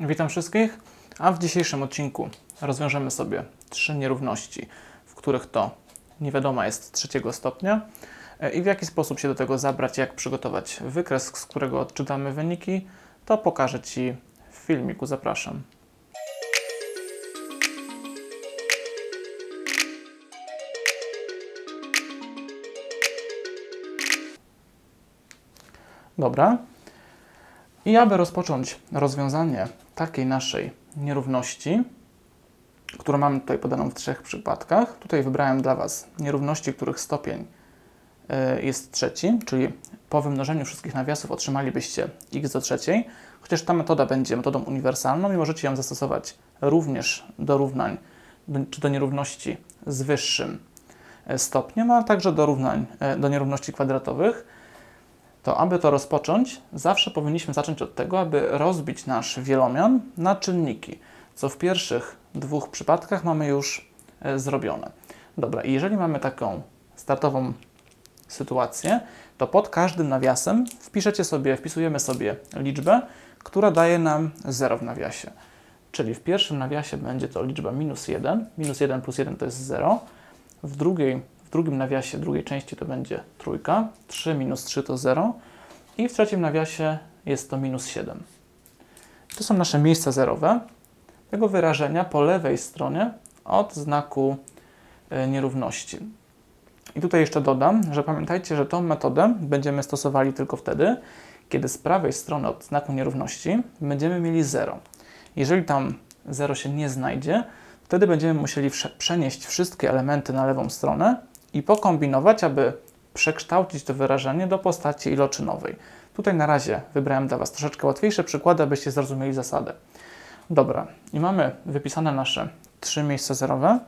Witam wszystkich, a w dzisiejszym odcinku rozwiążemy sobie trzy nierówności, w których to niewiadoma jest trzeciego stopnia e, i w jaki sposób się do tego zabrać, jak przygotować wykres, z którego odczytamy wyniki, to pokażę Ci w filmiku. Zapraszam. Dobra. I aby rozpocząć rozwiązanie takiej naszej nierówności, którą mamy tutaj podaną w trzech przypadkach, tutaj wybrałem dla Was nierówności, których stopień y, jest trzeci, czyli po wymnożeniu wszystkich nawiasów otrzymalibyście x do trzeciej, chociaż ta metoda będzie metodą uniwersalną i możecie ją zastosować również do równań czy do nierówności z wyższym y, stopniem, a także do, równań, y, do nierówności kwadratowych to aby to rozpocząć, zawsze powinniśmy zacząć od tego, aby rozbić nasz wielomian na czynniki, co w pierwszych dwóch przypadkach mamy już e, zrobione. Dobra, i jeżeli mamy taką startową sytuację, to pod każdym nawiasem wpiszecie sobie, wpisujemy sobie liczbę, która daje nam 0 w nawiasie. Czyli w pierwszym nawiasie będzie to liczba minus 1, minus 1 plus 1 to jest 0, w drugiej w drugim nawiasie drugiej części to będzie trójka, 3 minus 3 to 0 i w trzecim nawiasie jest to minus 7. To są nasze miejsca zerowe tego wyrażenia po lewej stronie od znaku e, nierówności. I tutaj jeszcze dodam, że pamiętajcie, że tą metodę będziemy stosowali tylko wtedy, kiedy z prawej strony od znaku nierówności będziemy mieli 0. Jeżeli tam 0 się nie znajdzie, wtedy będziemy musieli przenieść wszystkie elementy na lewą stronę i pokombinować, aby przekształcić to wyrażenie do postaci iloczynowej. Tutaj na razie wybrałem dla Was troszeczkę łatwiejsze przykłady, abyście zrozumieli zasadę. Dobra, i mamy wypisane nasze trzy miejsca zerowe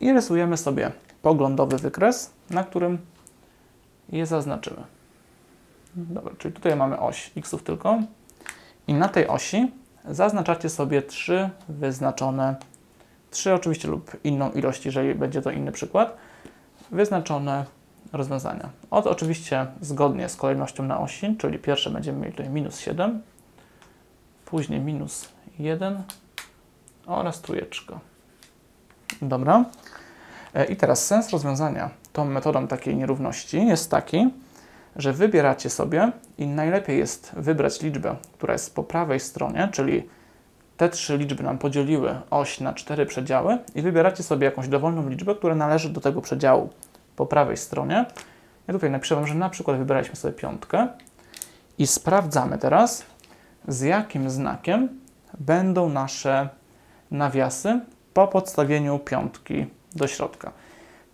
i rysujemy sobie poglądowy wykres, na którym je zaznaczymy. Dobra, czyli tutaj mamy oś xów tylko i na tej osi zaznaczacie sobie trzy wyznaczone, trzy oczywiście lub inną ilość, jeżeli będzie to inny przykład, wyznaczone rozwiązania. Od oczywiście zgodnie z kolejnością na osi, czyli pierwsze będziemy mieli tutaj minus 7, później minus 1 oraz trójeczka. Dobra. E, I teraz sens rozwiązania tą metodą takiej nierówności jest taki, że wybieracie sobie i najlepiej jest wybrać liczbę, która jest po prawej stronie, czyli te trzy liczby nam podzieliły oś na cztery przedziały i wybieracie sobie jakąś dowolną liczbę, która należy do tego przedziału po prawej stronie. Ja tutaj napiszę że na przykład wybraliśmy sobie piątkę i sprawdzamy teraz, z jakim znakiem będą nasze nawiasy po podstawieniu piątki do środka.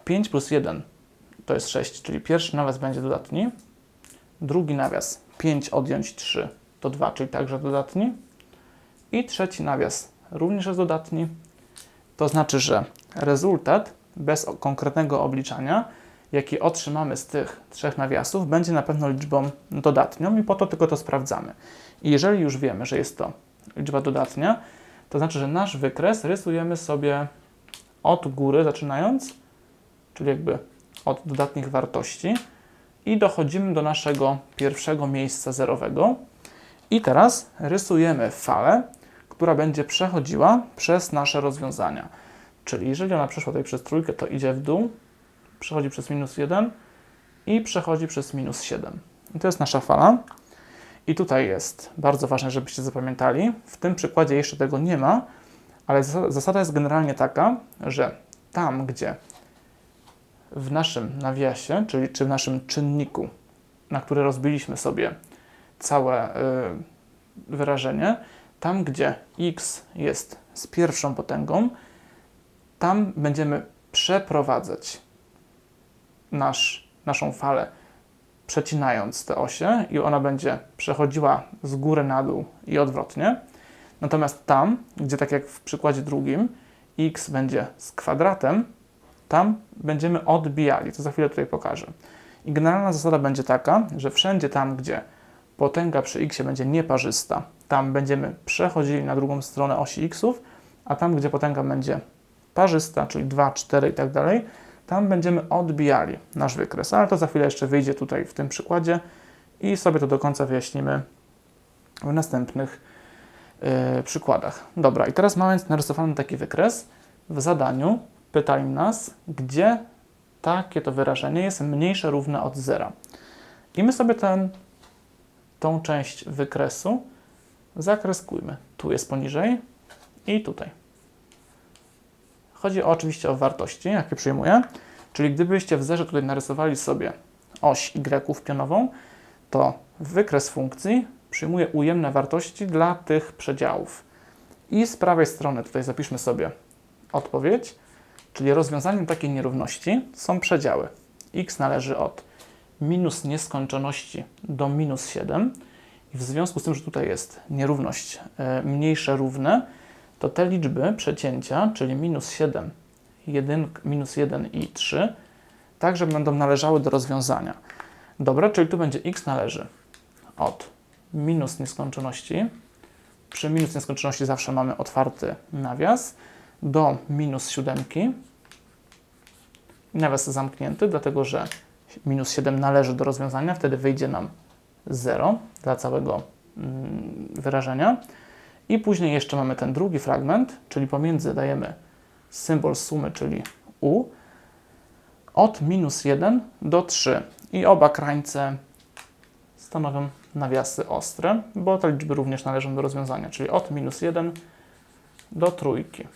5 plus 1 to jest 6, czyli pierwszy nawias będzie dodatni, drugi nawias 5 odjąć 3 to 2, czyli także dodatni i trzeci nawias również jest dodatni. To znaczy, że rezultat bez konkretnego obliczania, jaki otrzymamy z tych trzech nawiasów, będzie na pewno liczbą dodatnią i po to tylko to sprawdzamy. I jeżeli już wiemy, że jest to liczba dodatnia, to znaczy, że nasz wykres rysujemy sobie od góry zaczynając, czyli jakby od dodatnich wartości i dochodzimy do naszego pierwszego miejsca zerowego. I teraz rysujemy falę, która będzie przechodziła przez nasze rozwiązania. Czyli jeżeli ona przeszła tutaj przez trójkę, to idzie w dół, przechodzi przez minus 1 i przechodzi przez minus 7. I to jest nasza fala. I tutaj jest bardzo ważne, żebyście zapamiętali. W tym przykładzie jeszcze tego nie ma, ale zasada jest generalnie taka, że tam, gdzie w naszym nawiasie, czyli czy w naszym czynniku, na który rozbiliśmy sobie całe y, wyrażenie, tam, gdzie x jest z pierwszą potęgą, tam będziemy przeprowadzać nasz, naszą falę, przecinając te osie i ona będzie przechodziła z góry na dół i odwrotnie. Natomiast tam, gdzie tak jak w przykładzie drugim, x będzie z kwadratem, tam będziemy odbijali. To za chwilę tutaj pokażę. I generalna zasada będzie taka, że wszędzie tam, gdzie potęga przy x będzie nieparzysta, tam będziemy przechodzili na drugą stronę osi xów, a tam, gdzie potęga będzie parzysta, czyli 2, 4 i tak dalej, tam będziemy odbijali nasz wykres, ale to za chwilę jeszcze wyjdzie tutaj w tym przykładzie i sobie to do końca wyjaśnimy w następnych yy, przykładach. Dobra, i teraz mając narysowany taki wykres, w zadaniu pytali nas, gdzie takie to wyrażenie jest mniejsze równe od zera. I my sobie ten, tą część wykresu zakreskujmy. Tu jest poniżej i tutaj. Chodzi oczywiście o wartości, jakie przyjmuję. Czyli gdybyście w zerze tutaj narysowali sobie oś y pionową, to wykres funkcji przyjmuje ujemne wartości dla tych przedziałów. I z prawej strony tutaj zapiszmy sobie odpowiedź, czyli rozwiązaniem takiej nierówności są przedziały. x należy od minus nieskończoności do minus 7 i w związku z tym, że tutaj jest nierówność e, mniejsze równe, to te liczby przecięcia, czyli minus 7, 1, minus 1 i 3, także będą należały do rozwiązania. Dobra, czyli tu będzie x należy od minus nieskończoności. Przy minus nieskończoności zawsze mamy otwarty nawias do minus siódemki. Nawias zamknięty, dlatego że minus 7 należy do rozwiązania, wtedy wyjdzie nam 0 dla całego mm, wyrażenia. I później jeszcze mamy ten drugi fragment, czyli pomiędzy dajemy symbol sumy, czyli u, od minus 1 do 3. I oba krańce stanowią nawiasy ostre, bo te liczby również należą do rozwiązania, czyli od minus 1 do trójki.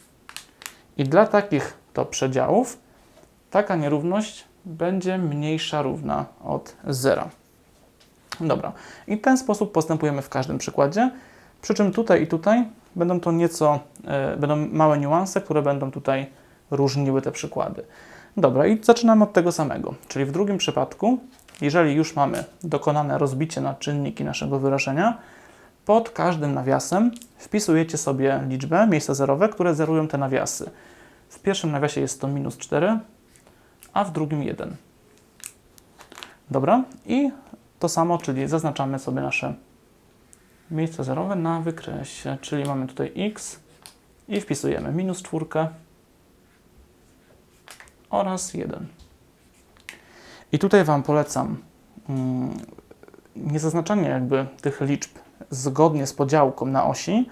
I dla takich to przedziałów taka nierówność będzie mniejsza równa od zera. Dobra, i w ten sposób postępujemy w każdym przykładzie, przy czym tutaj i tutaj będą to nieco, e, będą małe niuanse, które będą tutaj różniły te przykłady. Dobra, i zaczynamy od tego samego, czyli w drugim przypadku, jeżeli już mamy dokonane rozbicie na czynniki naszego wyrażenia, pod każdym nawiasem wpisujecie sobie liczbę, miejsca zerowe, które zerują te nawiasy. W pierwszym nawiasie jest to minus 4, a w drugim 1. Dobra, i to samo, czyli zaznaczamy sobie nasze miejsca zerowe na wykresie, czyli mamy tutaj x i wpisujemy minus 4 oraz 1. I tutaj Wam polecam mm, nie zaznaczanie jakby tych liczb zgodnie z podziałką na osi,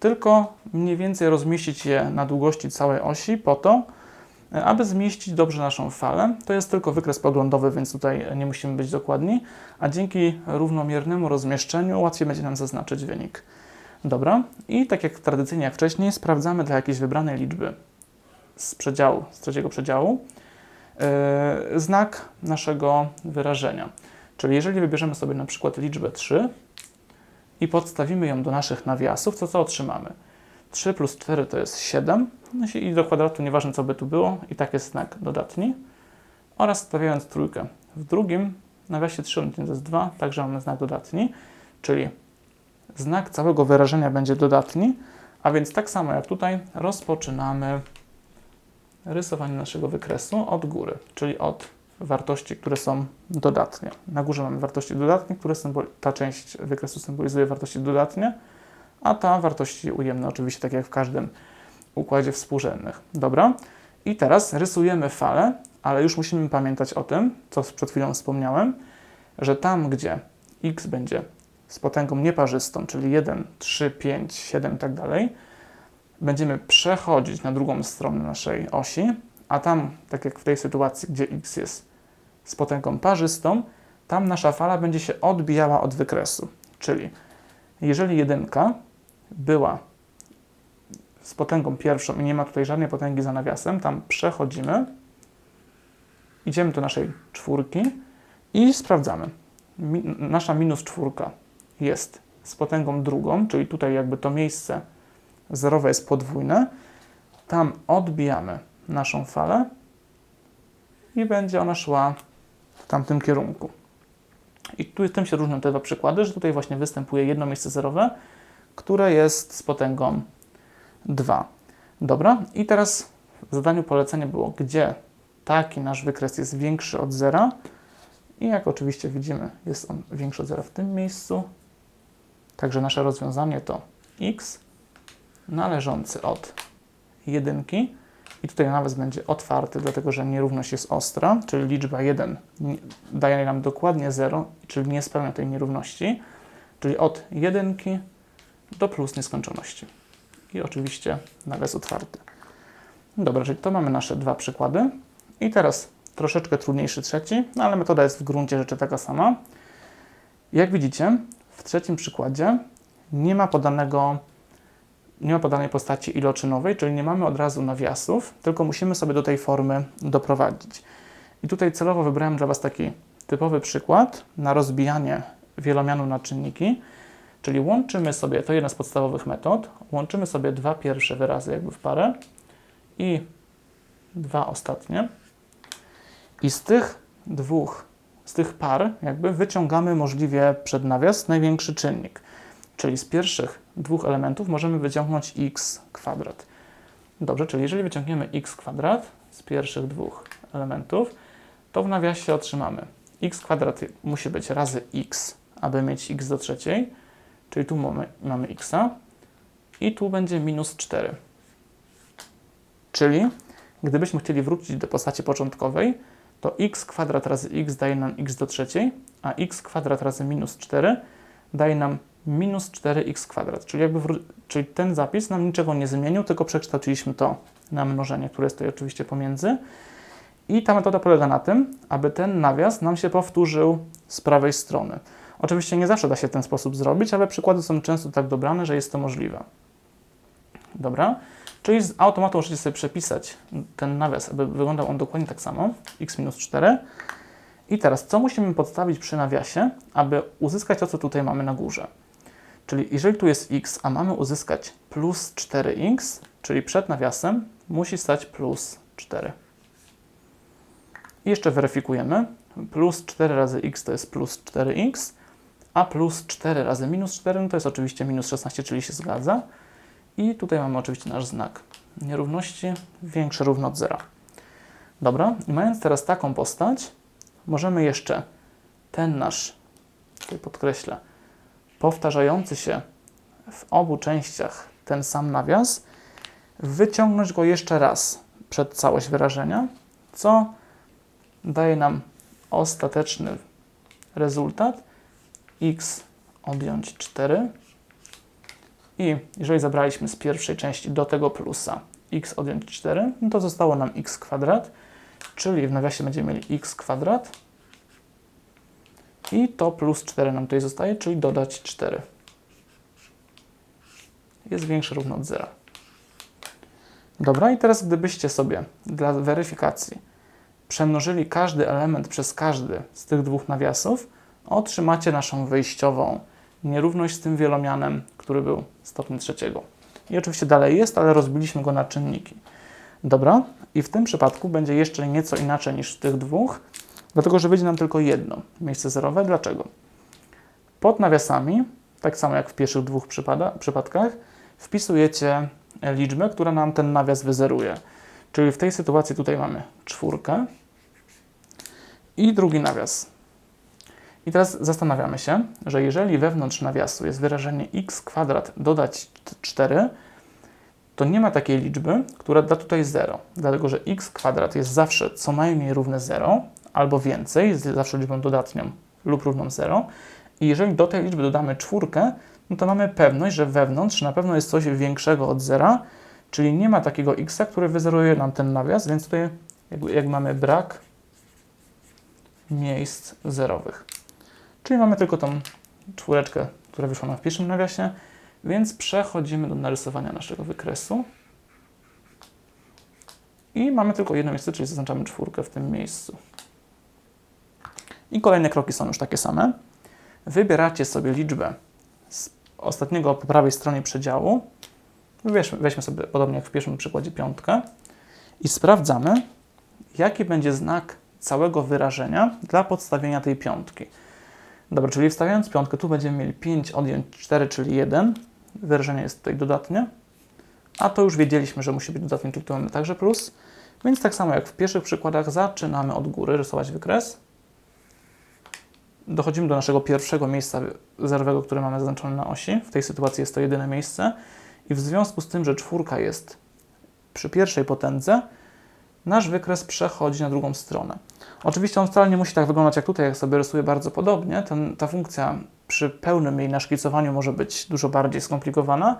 tylko mniej więcej rozmieścić je na długości całej osi po to, aby zmieścić dobrze naszą falę. To jest tylko wykres poglądowy, więc tutaj nie musimy być dokładni, a dzięki równomiernemu rozmieszczeniu łatwiej będzie nam zaznaczyć wynik. Dobra, i tak jak tradycyjnie jak wcześniej, sprawdzamy dla jakiejś wybranej liczby z przedziału, z trzeciego przedziału, yy, znak naszego wyrażenia. Czyli jeżeli wybierzemy sobie na przykład liczbę 3 i podstawimy ją do naszych nawiasów, to co otrzymamy? 3 plus 4 to jest 7 no i do kwadratu, nieważne co by tu było, i tak jest znak dodatni. Oraz stawiając trójkę w drugim nawiasie 3 to jest 2, także mamy znak dodatni, czyli znak całego wyrażenia będzie dodatni, a więc tak samo jak tutaj rozpoczynamy rysowanie naszego wykresu od góry, czyli od wartości, które są dodatnie. Na górze mamy wartości dodatnie, które symbol, ta część wykresu symbolizuje wartości dodatnie, a ta wartości ujemne, oczywiście tak jak w każdym układzie współrzędnych. Dobra? I teraz rysujemy falę, ale już musimy pamiętać o tym, co przed chwilą wspomniałem, że tam, gdzie x będzie z potęgą nieparzystą, czyli 1, 3, 5, 7 i tak dalej, będziemy przechodzić na drugą stronę naszej osi, a tam, tak jak w tej sytuacji, gdzie x jest z potęgą parzystą, tam nasza fala będzie się odbijała od wykresu. Czyli jeżeli jedynka była z potęgą pierwszą i nie ma tutaj żadnej potęgi za nawiasem, tam przechodzimy, idziemy do naszej czwórki i sprawdzamy. Mi, nasza minus czwórka jest z potęgą drugą, czyli tutaj jakby to miejsce zerowe jest podwójne. Tam odbijamy naszą falę i będzie ona szła w tamtym kierunku. I tu tym się różnią te dwa przykłady, że tutaj właśnie występuje jedno miejsce zerowe, które jest z potęgą 2. Dobra, i teraz w zadaniu polecenie było, gdzie taki nasz wykres jest większy od zera. I jak oczywiście widzimy, jest on większy od zera w tym miejscu. Także nasze rozwiązanie to x należący od jedynki. I tutaj nawias będzie otwarty, dlatego że nierówność jest ostra, czyli liczba 1 daje nam dokładnie 0, czyli nie spełnia tej nierówności. Czyli od jedynki do plus nieskończoności. I oczywiście nawias otwarty. Dobra, czyli to mamy nasze dwa przykłady. I teraz troszeczkę trudniejszy trzeci, no ale metoda jest w gruncie rzeczy taka sama. Jak widzicie, w trzecim przykładzie nie ma podanego nie ma podanej postaci iloczynowej, czyli nie mamy od razu nawiasów, tylko musimy sobie do tej formy doprowadzić. I tutaj celowo wybrałem dla Was taki typowy przykład na rozbijanie wielomianu na czynniki, czyli łączymy sobie, to jedna z podstawowych metod, łączymy sobie dwa pierwsze wyrazy jakby w parę i dwa ostatnie. I z tych dwóch, z tych par jakby wyciągamy możliwie przed nawias największy czynnik. Czyli z pierwszych dwóch elementów możemy wyciągnąć x kwadrat. Dobrze, czyli jeżeli wyciągniemy x kwadrat z pierwszych dwóch elementów, to w nawiasie otrzymamy x kwadrat musi być razy x, aby mieć x do trzeciej, czyli tu mamy, mamy x i tu będzie minus 4. Czyli gdybyśmy chcieli wrócić do postaci początkowej, to x kwadrat razy x daje nam x do trzeciej, a x kwadrat razy minus 4 daje nam minus 4x kwadrat. Czyli, jakby czyli ten zapis nam niczego nie zmienił, tylko przekształciliśmy to na mnożenie, które tutaj oczywiście pomiędzy. I ta metoda polega na tym, aby ten nawias nam się powtórzył z prawej strony. Oczywiście nie zawsze da się w ten sposób zrobić, ale przykłady są często tak dobrane, że jest to możliwe. Dobra? Czyli z automatu możecie sobie przepisać ten nawias, aby wyglądał on dokładnie tak samo, x minus 4. I teraz, co musimy podstawić przy nawiasie, aby uzyskać to, co tutaj mamy na górze? Czyli jeżeli tu jest x, a mamy uzyskać plus 4x, czyli przed nawiasem musi stać plus 4. I jeszcze weryfikujemy. Plus 4 razy x to jest plus 4x, a plus 4 razy minus 4 no to jest oczywiście minus 16, czyli się zgadza. I tutaj mamy oczywiście nasz znak nierówności większy równo od zera. Dobra, i mając teraz taką postać, możemy jeszcze ten nasz, tutaj podkreślę, powtarzający się w obu częściach ten sam nawias, wyciągnąć go jeszcze raz przed całość wyrażenia, co daje nam ostateczny rezultat x odjąć 4 i jeżeli zabraliśmy z pierwszej części do tego plusa x odjąć 4, no to zostało nam x kwadrat, czyli w nawiasie będziemy mieli x kwadrat i to plus 4 nam tutaj zostaje, czyli dodać 4. Jest większe równo od 0. Dobra, i teraz gdybyście sobie dla weryfikacji przemnożyli każdy element przez każdy z tych dwóch nawiasów, otrzymacie naszą wyjściową nierówność z tym wielomianem, który był stopnia trzeciego. I oczywiście dalej jest, ale rozbiliśmy go na czynniki. Dobra, i w tym przypadku będzie jeszcze nieco inaczej niż w tych dwóch, dlatego że wyjdzie nam tylko jedno miejsce zerowe. Dlaczego? Pod nawiasami, tak samo jak w pierwszych dwóch przypadkach, wpisujecie liczbę, która nam ten nawias wyzeruje. Czyli w tej sytuacji tutaj mamy czwórkę i drugi nawias. I teraz zastanawiamy się, że jeżeli wewnątrz nawiasu jest wyrażenie x kwadrat dodać 4, to nie ma takiej liczby, która da tutaj 0, dlatego że x kwadrat jest zawsze co najmniej równe 0, albo więcej, jest zawsze liczbą dodatnią lub równą 0. I jeżeli do tej liczby dodamy czwórkę, no to mamy pewność, że wewnątrz na pewno jest coś większego od zera, czyli nie ma takiego x, który wyzeruje nam ten nawias, więc tutaj jakby, jak mamy brak miejsc zerowych. Czyli mamy tylko tą czwóreczkę, która wyszła nam w pierwszym nawiasie, więc przechodzimy do narysowania naszego wykresu. I mamy tylko jedno miejsce, czyli zaznaczamy czwórkę w tym miejscu. I kolejne kroki są już takie same. Wybieracie sobie liczbę z ostatniego po prawej stronie przedziału. Weźmy, weźmy sobie, podobnie jak w pierwszym przykładzie, piątkę i sprawdzamy, jaki będzie znak całego wyrażenia dla podstawienia tej piątki. Dobra, czyli wstawiając piątkę, tu będziemy mieli 5 odjąć 4, czyli 1. Wyrażenie jest tutaj dodatnie. A to już wiedzieliśmy, że musi być dodatnie, czyli tu mamy także plus. Więc tak samo jak w pierwszych przykładach, zaczynamy od góry rysować wykres dochodzimy do naszego pierwszego miejsca zerowego, które mamy zaznaczone na osi. W tej sytuacji jest to jedyne miejsce. I w związku z tym, że czwórka jest przy pierwszej potędze, nasz wykres przechodzi na drugą stronę. Oczywiście on wcale nie musi tak wyglądać jak tutaj, jak sobie rysuję bardzo podobnie. Ten, ta funkcja przy pełnym jej naszkicowaniu może być dużo bardziej skomplikowana,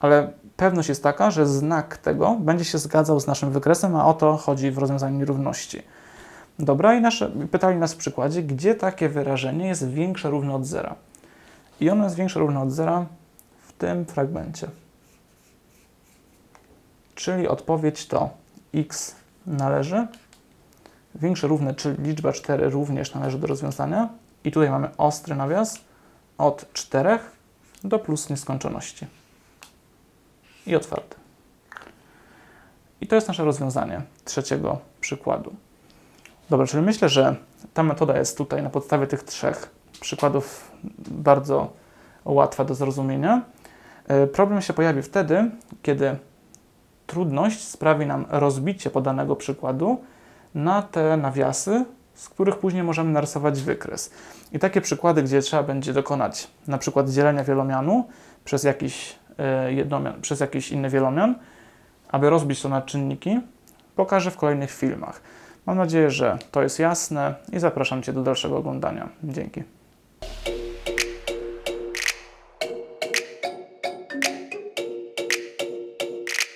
ale pewność jest taka, że znak tego będzie się zgadzał z naszym wykresem, a o to chodzi w rozwiązaniu nierówności. Dobra, i nasze, pytali nas w przykładzie, gdzie takie wyrażenie jest większe równe od zera. I ono jest większe równe od zera w tym fragmencie. Czyli odpowiedź to x należy, większe równe, czyli liczba 4 również należy do rozwiązania. I tutaj mamy ostry nawias od 4 do plus nieskończoności. I otwarty. I to jest nasze rozwiązanie trzeciego przykładu. Dobra, czyli myślę, że ta metoda jest tutaj na podstawie tych trzech przykładów bardzo łatwa do zrozumienia. E, Problem się pojawi wtedy, kiedy trudność sprawi nam rozbicie podanego przykładu na te nawiasy, z których później możemy narysować wykres. I takie przykłady, gdzie trzeba będzie dokonać na przykład dzielenia wielomianu przez jakiś, e, jednomian, przez jakiś inny wielomian, aby rozbić to na czynniki, pokażę w kolejnych filmach. Mam nadzieję, że to jest jasne i zapraszam Cię do dalszego oglądania. Dzięki.